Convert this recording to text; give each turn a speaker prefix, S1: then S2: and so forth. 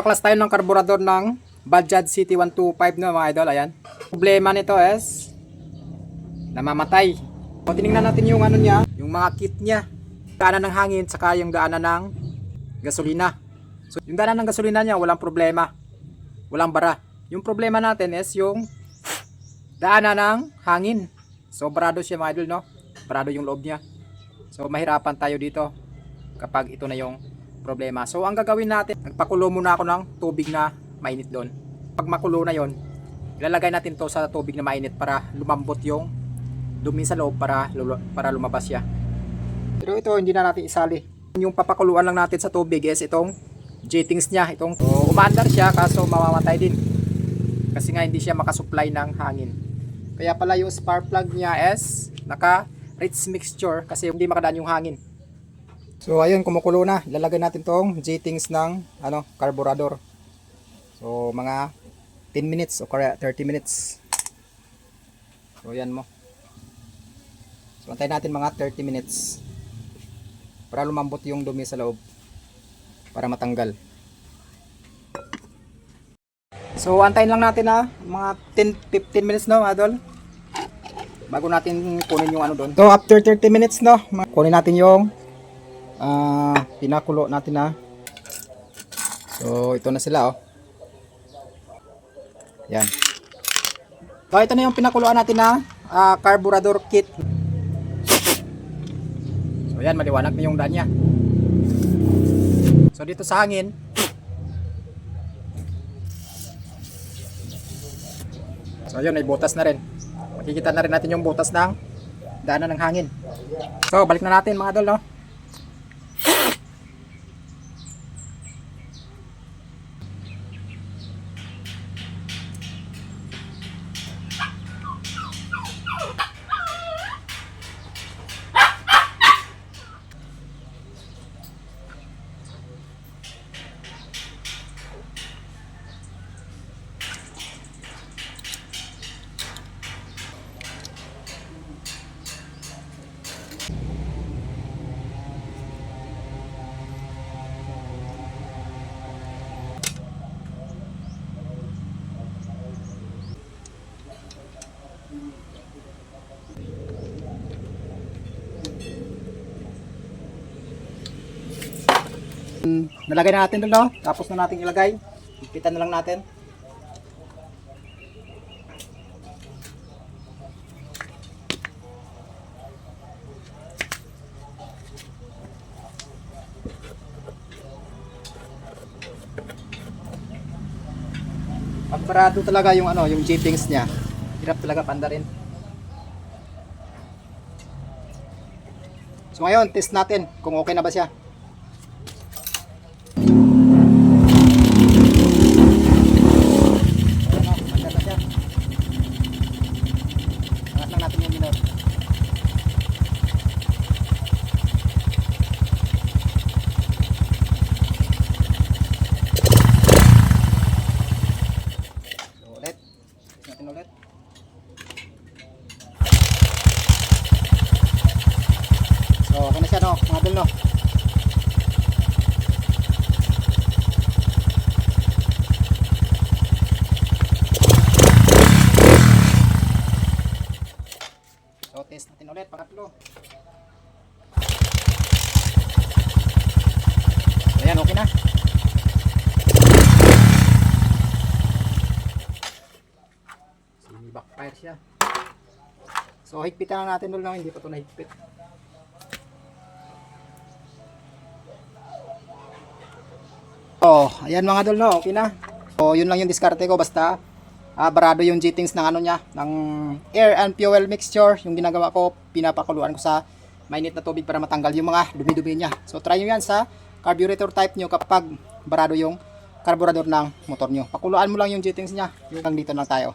S1: Paklas tayo ng karburador ng Bajaj City 125 no mga idol. Ayan. Problema nito is namamatay. O tiningnan natin yung ano niya, yung mga kit niya. Daanan ng hangin saka yung daanan ng gasolina. So yung daanan ng gasolina niya walang problema. Walang bara. Yung problema natin is yung daanan ng hangin. So barado siya mga idol no. Barado yung loob niya. So mahirapan tayo dito kapag ito na yung problema. So ang gagawin natin, nagpakulo muna ako ng tubig na mainit doon. Pag makulo na yon, ilalagay natin to sa tubig na mainit para lumambot yung dumi sa loob para para lumabas siya. Pero ito hindi na natin isali. Yung papakuluan lang natin sa tubig is itong jetings niya, itong so, umaandar siya kaso mamamatay din. Kasi nga hindi siya makasupply ng hangin. Kaya pala yung spark plug niya is naka rich mixture kasi hindi makadaan yung hangin. So ayun, kumukulo na. Lalagay natin tong jetings ng ano, carburetor. So mga 10 minutes o kaya 30 minutes. So yan mo. So antayin natin mga 30 minutes. Para lumambot yung dumi sa loob. Para matanggal. So antayin lang natin na mga 10 15 minutes no, adol. Bago natin kunin yung ano doon. So after 30 minutes no, kunin natin yung ah pinakulo natin na. So ito na sila oh. Yan. So ito na yung pinakuluan natin na ah, carburetor kit. So yan maliwanag na yung daan niya. So dito sa hangin. So yun may butas na rin. Makikita na rin natin yung butas ng daanan ng hangin. So balik na natin mga idol no Nalagay na natin doon, no? Tapos na natin ilagay. Ipitan na lang natin. Pag parado talaga yung ano, yung jetings niya, hirap talaga pandarin. So ngayon, test natin kung okay na ba siya. Ayan o, maganda siya. Angat lang natin yung minor. So, ulit. Test natin ulit. So, okay na siya no, mga dul no. So, test natin ulit, pangatlo. So, yan, okay na. So, backfire siya. So, higpitan na natin doon lang, hindi pa ito nahigpit. Oh, ayan mga dol no, okay na. So, yun lang yung diskarte ko basta ah, barado yung jetings ng ano niya, ng air and fuel mixture. Yung ginagawa ko, pinapakuluan ko sa mainit na tubig para matanggal yung mga dumi-dumi niya. So, try nyo yan sa carburetor type nyo kapag barado yung carburetor ng motor nyo. Pakuluan mo lang yung jetings niya. Yung dito lang tayo.